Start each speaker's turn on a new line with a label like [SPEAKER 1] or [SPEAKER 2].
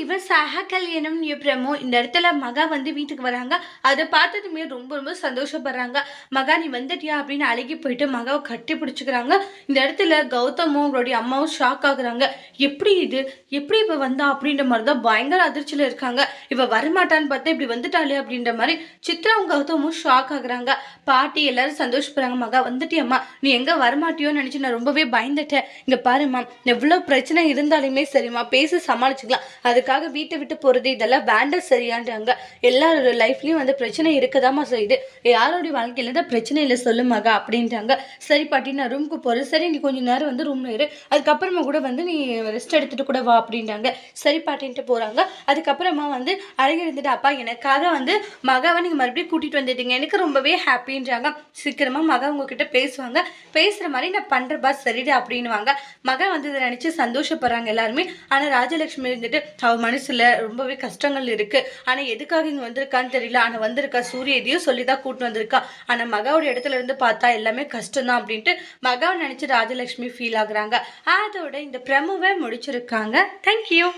[SPEAKER 1] இவ சஹா கல்யாணம் பிரமோ இந்த இடத்துல மகா வந்து வீட்டுக்கு வராங்க. அதை பார்த்ததுமே ரொம்ப ரொம்ப சந்தோஷப்படுறாங்க. மகா நீ வந்துட்டியா அப்படின்னு அழுகி போயிட்டு மகாவை கட்டி பிடிச்சிக்கிறாங்க. இந்த இடத்துல கௌதமும் அவங்களுடைய அம்மாவும் ஷாக் ஆகுறாங்க. எப்படி இது? எப்படி இவ வந்தா அப்படின்ற மாதிரி தான் பயங்கர அதிர்ச்சியில் இருக்காங்க. இவ வரமாட்டான்னு பார்த்தா இப்படி வந்துட்டாளே அப்படின்ற மாதிரி சித்ராவும் கௌதமும் ஷாக் ஆகுறாங்க. பாட்டி எல்லாரும் சந்தோஷப்படுறாங்க. மகா வந்துட்டியம்மா. நீ எங்கே வரமாட்டியோன்னு நினச்சி நான் ரொம்பவே பயந்துட்டேன். இங்கே பாருமா எவ்வளோ பிரச்சனை இருந்தாலுமே சரிம்மா பேசி சமாளிச்சுக்கலாம். அதுக்காக வீட்டை விட்டு போறது? இதெல்லாம் வேண்டாம் சரியான்றாங்க. எல்லாரோட லைஃப்லயும் வந்து பிரச்சனை இருக்கதாம்மா செய்யுது. யாரோடைய வாழ்க்கையில தான் பிரச்சனை இல்லை சொல்லு மகா அப்படின்றாங்க. சரி பாட்டி நான் ரூமுக்கு போறேன். சரி நீ கொஞ்சம் நேரம் வந்து ரூம்ல இரு. அதுக்கப்புறமா கூட வந்து நீ ரெஸ்ட் எடுத்துட்டு கூட வா அப்படின்றாங்க. சரி பாட்டின்ட்டு போறாங்க. அதுக்கப்புறமா வந்து அழகு இருந்துட்டு அப்பா எனக்காக வந்து மகாவை நீங்கள் மறுபடியும் கூட்டிட்டு வந்துட்டீங்க. எனக்கு ரொம்பவே ஹாப்பின்றாங்க சீக்கிரமா மகா உங்ககிட்ட பேசுவாங்க. பேசுற மாதிரி நான் பண்ணுறப்பா சரிடா அப்படின்னுவாங்க. மகா வந்து இதை நினச்சி சந்தோஷப்படுறாங்க எல்லாருமே. ஆனால் ராஜலட்சுமி இருந்துட்டு மனசில் ரொம்பவே கஷ்டங்கள் இருக்குது ஆனால் எதுக்காக இங்கே வந்திருக்கான்னு தெரியல. ஆனால் வந்திருக்கா சூரிய சொல்லி தான் கூட்டு வந்திருக்கா. ஆனால் மகாவோட இடத்துல இருந்து பார்த்தா எல்லாமே கஷ்டம் தான் அப்படின்ட்டு மகாவை நினச்சி ராஜலட்சுமி ஃபீல் ஆகுறாங்க. அதோட இந்த பிரமுவை முடிச்சிருக்காங்க. தேங்க்யூ